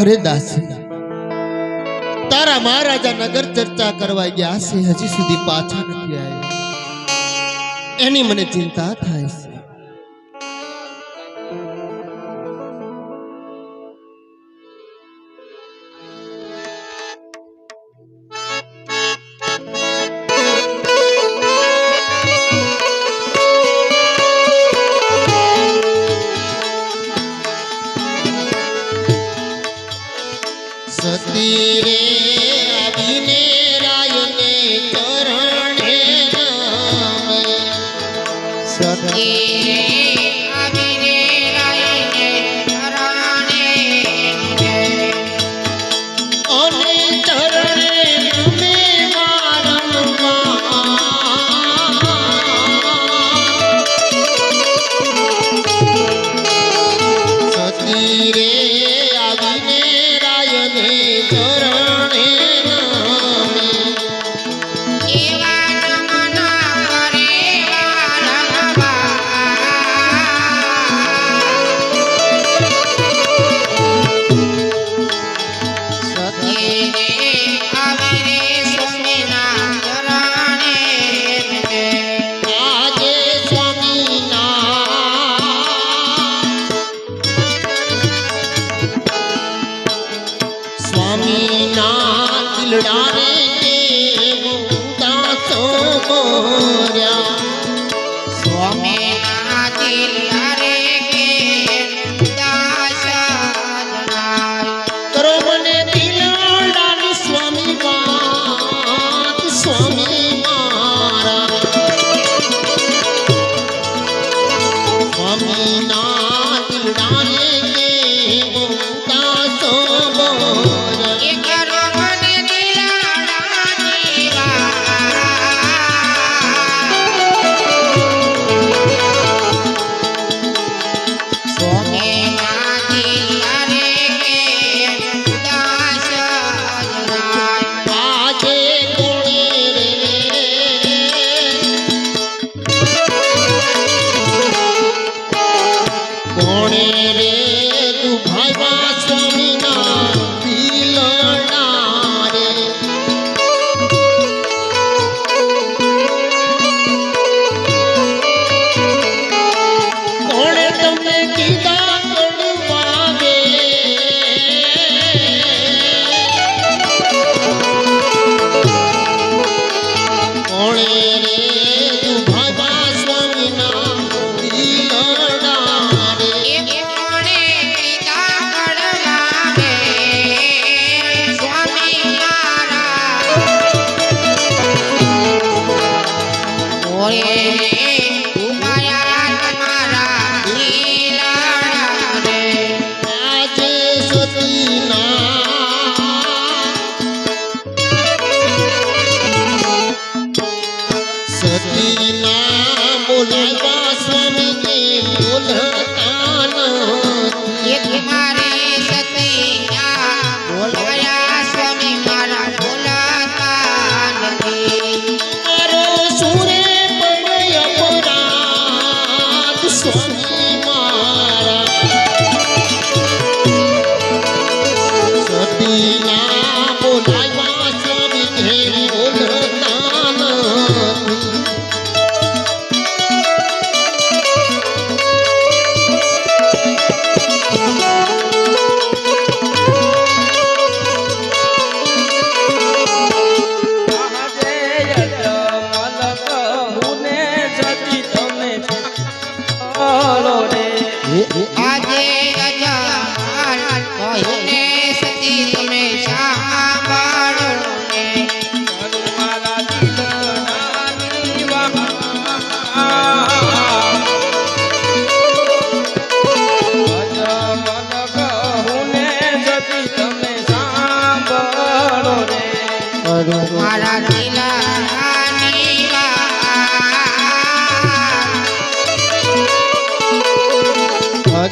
अरे दास, तारा महाराजा नगर चर्चा करवा गया से हजी सुधी पाछा नहीं आया। एनी मने चिंता था इसे સ્વામી ના ખીલડા રે દેવ દાસો મોર્યા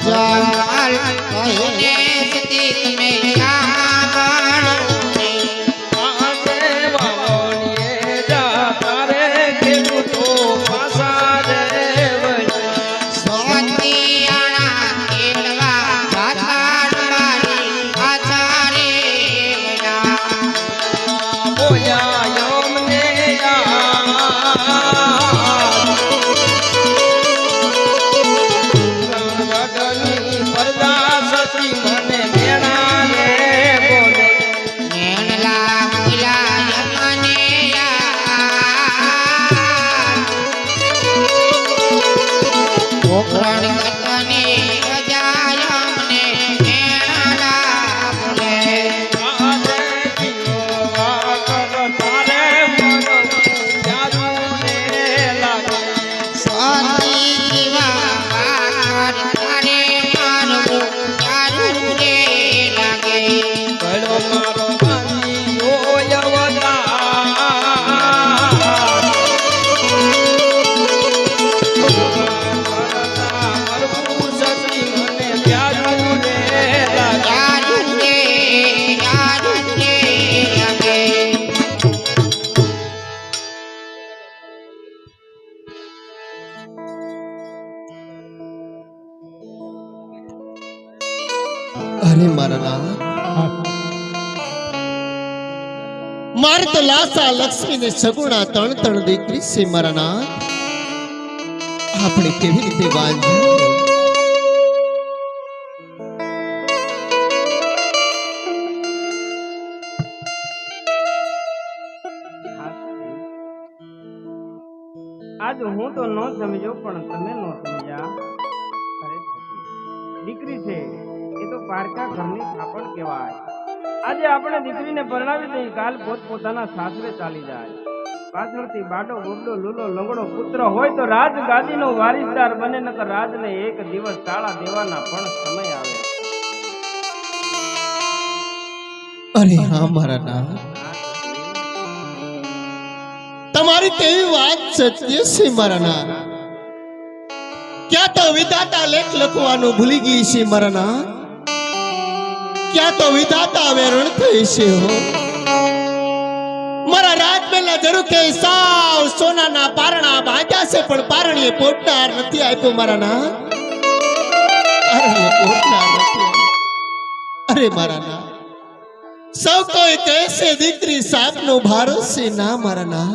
હજાર કહે અરે મારા નાથ મારે તો લાસા, લક્ષ્મી ને સગુણા ત્રણ ત્રણ દીકરી છે, મારા ના આપણે કેવી રીતે વાંધ્યા આજ હું તો ન સમજો પણ તમે ન સમજ્યા. દીકરી છે. પારકા ઘરની થાપણ કહેવાય. આજે આપણે દીકરીને પરણાવી દઈ કાલ પોત પોતાના સાસરે ચાલી જાય. પાછળથી બાડો ગોબડો લૂલો, લંગડો પુત્ર હોય તો રાજ ગાદીનો વારિસદાર બને, નકર રાજને એક દિવસ તાળા દેવાના પણ સમય આવે. અરે હા, મારા નામ. તમારી કેવી વાત સત્ય છે, મારા નામ. ક્યાં તો વિધાતા લેખ લખવાનું ભૂલી ગઈ છે, મારા નાથ ક્યાં તો વિધાતા વેરણ થઈ છે હો. મારા રાજમહેલના કે સાવ સોનાના પારણા બાંધ્યા છે, પણ પારણીએ પોટનાર નથી આપ્યો મારા ના. અરે મારા ના. સૌ કોઈ કહેશે દીકરી સાપનો ભારો છે. ના, મારા ના.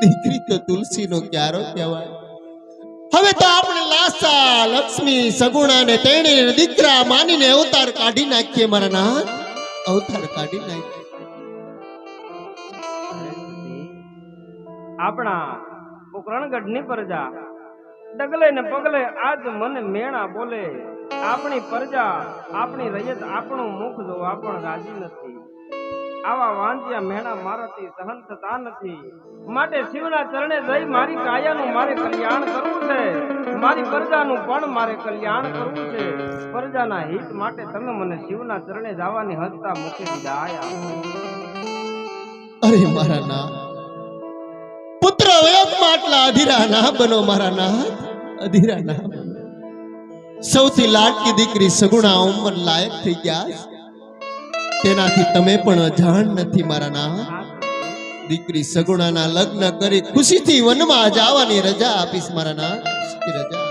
દીકરી તો તુલસીનો ક્યારો કહેવાય. તો આપણે લાસા, લક્ષ્મી સગુણા ને તેણીને દીકરા માનીને અવતાર કાઢી નાખીએ, મારા ના અવતાર કાઢી નાખીએ. આપણા ઉકરણગઢની પ્રજા, ડગલે ને પગલે આજ મને મેણા બોલે, આપણી પ્રજા, આપણી રયત આપણું મુખ જોવા પણ રાજી નથી. આવા વાંચ્યા મેણા મારાથી સહન થતા નથી. માટે શિવના ચરણે જઈ મારી કાયાનું મારે કલ્યાણ કરવું છે. મારી પ્રજાનું પણ મારે કલ્યાણ કરવું છે. પ્રજાના હિત માટે તમે મને શિવના ચરણે જવાની હસતા મૂકી દીધા અરે મારા ના પુત્ર વયમાં આટલા અધીરા ના બનો મારા ના અધીરા ના સૌથી લાડકી દીકરી સગુણા ઉંમર લાયક થઈ ગયા તેનાથી તમે પણ અજાણ નથી મારા ના દીકરી સગુણાના લગ્ન કરી ખુશીથી વનમાં જવાની રજા આપીશ મારા ના રજા